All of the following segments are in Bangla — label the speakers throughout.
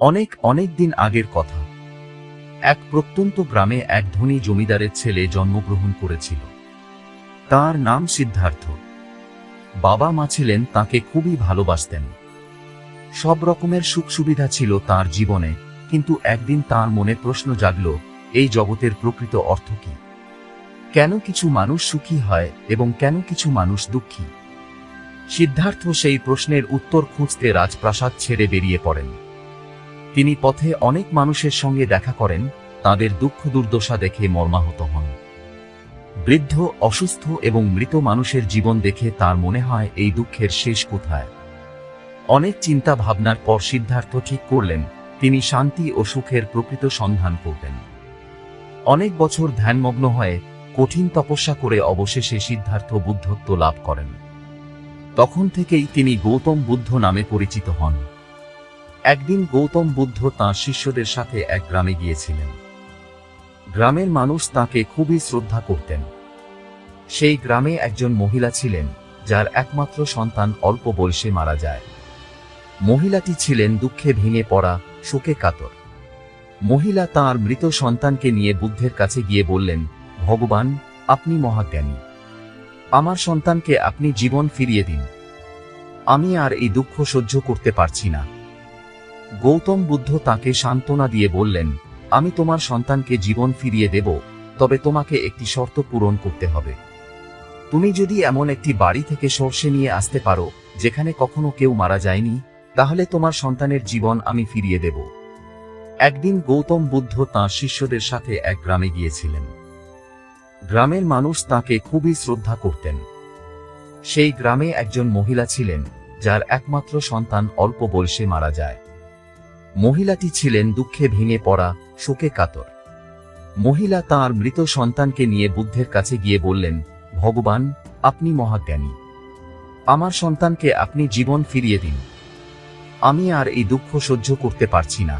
Speaker 1: অনেক অনেক দিন আগের কথা। এক প্রত্যন্ত গ্রামে এক ধনী জমিদারের ছেলে জন্মগ্রহণ করেছিল। তার নাম সিদ্ধার্থ। বাবা মা ছিলেন, তাকে খুবই ভালোবাসতেন। সব রকমের সুখ সুবিধা ছিল তার জীবনে, কিন্তু একদিন তার মনে প্রশ্ন জাগল, এই জগতের প্রকৃত অর্থ কি? কেন কিছু মানুষ সুখী হয় এবং কেন কিছু মানুষ দুঃখী? সিদ্ধার্থ সেই প্রশ্নের উত্তর খুঁজতে রাজপ্রাসাদ ছেড়ে বেরিয়ে পড়েন। তিনি পথে অনেক মানুষের সঙ্গে দেখা করেন, তাদের দুঃখ দুর্দশা দেখে মর্মাহত হন। বৃদ্ধ, অসুস্থ এবং মৃত মানুষের জীবন দেখে তার মনে হয় এই দুঃখের শেষ কোথায়। অনেক চিন্তা ভাবনার পর সিদ্ধার্থ ঠিক করলেন, তিনি শান্তি ও সুখের প্রকৃত সন্ধান করবেন। অনেক বছর ধ্যানমগ্ন হয়ে কঠিন তপস্যা করে অবশেষে সিদ্ধার্থ বুদ্ধত্ব লাভ করেন। তখন থেকেই তিনি গৌতম বুদ্ধ নামে পরিচিত হন। একদিন গৌতম বুদ্ধ তাঁর শিষ্যদের সাথে এক গ্রামে গিয়েছিলেন। গ্রামের মানুষ তাকে খুবই শ্রদ্ধা করতেন। সেই গ্রামে একজন মহিলা ছিলেন, যার একমাত্র সন্তান অল্প বয়সে মারা যায়। মহিলাটি ছিলেন দুঃখে ভেঙে পড়া, শোকে কাতর। মহিলা তার মৃত সন্তানকে নিয়ে বুদ্ধের কাছে গিয়ে বললেন, ভগবান, আপনি মহাজ্ঞানী। আমার সন্তানকে আপনি জীবন ফিরিয়ে দিন। আমি আর এই দুঃখ সহ্য করতে পারছি না। গৌতম বুদ্ধ তাকে সান্ত্বনা দিয়ে বললেন, আমি তোমার সন্তানকে জীবন ফিরিয়ে দেব, তবে তোমাকে একটি শর্ত পূরণ করতে হবে। তুমি যদি এমন একটি বাড়ি থেকে সর্ষে নিয়ে আসতে পারো, যেখানে কখনো কেউ মারা যায়নি, তাহলে তোমার সন্তানের জীবন আমি ফিরিয়ে দেব। একদিন গৌতম বুদ্ধ তাঁর শিষ্যদের সাথে এক গ্রামে গিয়েছিলেন। গ্রামের মানুষ তাকে খুবই শ্রদ্ধা করতেন। সেই গ্রামে একজন মহিলা ছিলেন, যার একমাত্র সন্তান অল্প বয়সে মারা যায়। মহিলাটি ছিলেন দুঃখে ভেঙে পড়া, শোকে কাতর। মহিলা তার মৃত সন্তানকে নিয়ে বুদ্ধের কাছে গিয়ে বললেন, ভগবান, আপনি মহাজ্ঞানী। আমার সন্তানকে আপনি জীবন ফিরিয়ে দিন। আমি আর এই দুঃখ সহ্য করতে পারছি না।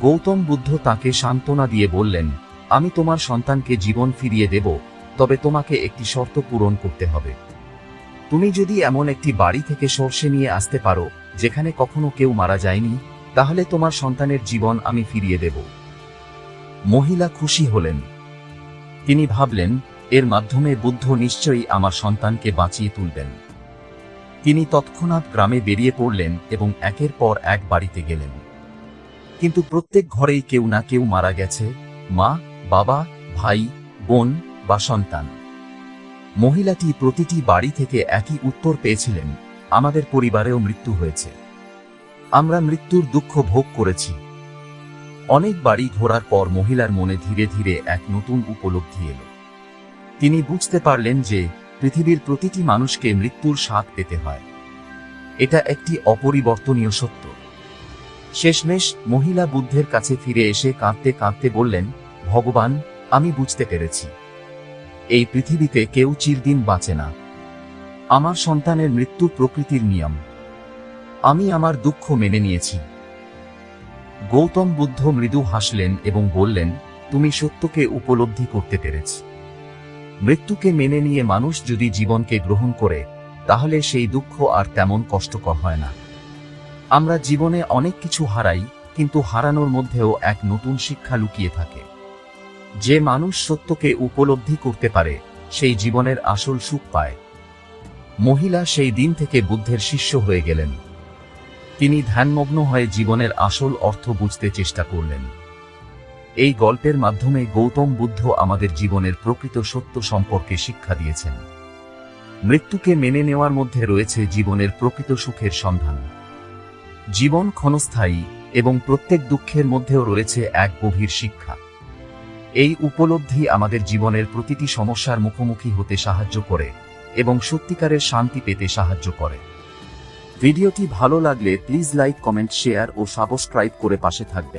Speaker 1: গৌতম বুদ্ধ তাকে সান্ত্বনা দিয়ে বললেন, আমি তোমার সন্তানকে জীবন ফিরিয়ে দেব, তবে তোমাকে একটি শর্ত পূরণ করতে হবে। তুমি যদি এমন একটি বাড়ি থেকে সর্ষে নিয়ে আসতে পারো, যেখানে কখনো কেউ মারা যায়নি তাহলে তোমার সন্তানের জীবন আমি ফিরিয়ে দেব। মহিলা খুশি হলেন। তিনি ভাবলেন, এর মাধ্যমে বুদ্ধ নিশ্চয়ই আমার সন্তানকে বাঁচিয়ে তুলবেন। তিনি তৎক্ষণাৎ গ্রামে বেরিয়ে পড়লেন এবং একের পর এক বাড়িতে গেলেন। কিন্তু প্রত্যেক ঘরেই কেউ না কেউ মারা গেছে, মা, বাবা, ভাই, বোন বা সন্তান। মহিলাটি প্রতিটি বাড়ি থেকে একই উত্তর পেয়েছিলেন, আমাদের পরিবারেও মৃত্যু হয়েছে। আমরা মৃত্যুর দুঃখ ভোগ করেছি। অনেক বাড়ি ঘোরার পর মহিলার মনে ধীরে ধীরে এক নতুন উপলব্ধি এলো। তিনি বুঝতে পারলেন যে পৃথিবীর প্রতিটি মানুষকে মৃত্যুর স্বাদ পেতে হয়। এটা একটি অপরিবর্তনীয় সত্য। শেষমেশ মহিলা বুদ্ধের কাছে ফিরে এসে কাঁদতে কাঁদতে বললেন, ভগবান, আমি বুঝতে পেরেছি। এই পৃথিবীতে কেউ চিরদিন বাঁচে না। আমার সন্তানের মৃত্যু প্রকৃতির নিয়ম। আমি আমার দুঃখ মেনে নিয়েছি। গৌতম বুদ্ধ মৃদু হাসলেন এবং বললেন, তুমি সত্যকে উপলব্ধি করতে পেরেছ। মৃত্যুকে মেনে নিয়ে মানুষ যদি জীবনকে গ্রহণ করে, তাহলে সেই দুঃখ আর তেমন কষ্টকর হয় না। আমরা জীবনে অনেক কিছু হারাই, কিন্তু হারানোর মধ্যেও এক নতুন শিক্ষা লুকিয়ে থাকে। যে মানুষ সত্যকে উপলব্ধি করতে পারে, সেই জীবনের আসল সুখ পায়। মহিলা সেই দিন থেকে বুদ্ধের শিষ্য হয়ে গেলেন। তিনি ধ্যানমগ্ন হয়ে জীবনের আসল অর্থ বুঝতে চেষ্টা করলেন। এই গল্পের মাধ্যমে গৌতম বুদ্ধ আমাদের জীবনের প্রকৃত সত্য সম্পর্কে শিক্ষা দিয়েছেন। মৃত্যুকে মেনে নেওয়ার মধ্যে রয়েছে জীবনের প্রকৃত সুখের সন্ধান। জীবন ক্ষণস্থায়ী এবং প্রত্যেক দুঃখের মধ্যেও রয়েছে এক গভীর শিক্ষা। এই উপলব্ধি আমাদের জীবনের প্রতিটি সমস্যার মুখোমুখি হতে সাহায্য করে এবং সত্যিকারের শান্তি পেতে সাহায্য করে। ভিডিওটি ভালো লাগলে প্লিজ লাইক কমেন্ট শেয়ার ও সাবস্ক্রাইব করে পাশে থাকবেন।